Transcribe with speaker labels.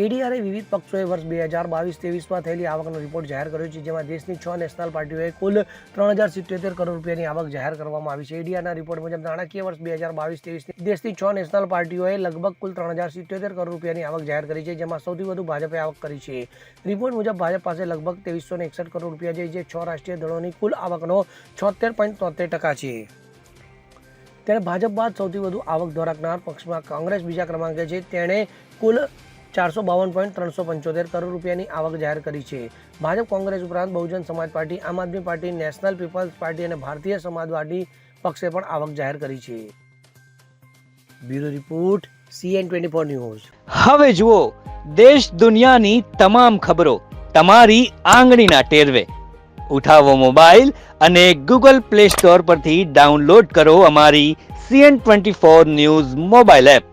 Speaker 1: એડીઆરએ વિવિધ પક્ષોએ વર્ષ બે હજાર બાવીસ ત્રેવીસમાં થયેલી આવકનો રિપોર્ટ જાહેર કર્યો છે, જેમાં દેશની છ નેશનલ પાર્ટીઓએ કુલ ત્રણ હજાર સિત્યોતેર કરોડ રૂપિયાની આવક જાહેર કરવામાં આવી છે. એડીઆરના રિપોર્ટ મુજબ, નાણાકીય વર્ષ બે હજાર બાવીસ ત્રેવીસની દેશની છ નેશનલ પાર્ટીઓએ લગભગ કુલ ત્રણ હજાર સિત્યોતેર કરોડ રૂપિયાની આવક જાહેર કરી છે, જેમાં સૌથી વધુ ભાજપે આવક કરી છે. રિપોર્ટ મુજબ, ભાજપ પાસે લગભગ ત્રેવીસો એકસઠ કરોડ રૂપિયા છે, જે છ રાષ્ટ્રીય દળોની કુલ આવકનો છોતેર પોઈન્ટ તોતેર ટકા છે. ત્યારે ભાજપ બાદ સૌથી વધુ આવક ધરાવનાર પક્ષમાં કોંગ્રેસ બીજા ક્રમાંકે છે. તેણે કુલ ચારસો બાવન પોઈન્ટ ત્રણસો પંચોતેર કરોડ રૂપિયાની આવક જાહેર કરી છે. ભાજપ કોંગ્રેસ ઉપરાંત Bahujan Samaj Party, Aam Aadmi Party, National People's Party અને ભારતીય સમાજવાદી પક્ષે પણ આવક જાહેર કરી છે. Bureau report, C N twenty four news.
Speaker 2: હવે જુઓ, દેશ દુનિયાની તમામ ખબરો તમારી આંગળીના ટેરવે. ઉઠાવો મોબાઈલ અને ગૂગલ પ્લે સ્ટોર પરથી ડાઉનલોડ કરો અમારી C N twenty four news mobile app.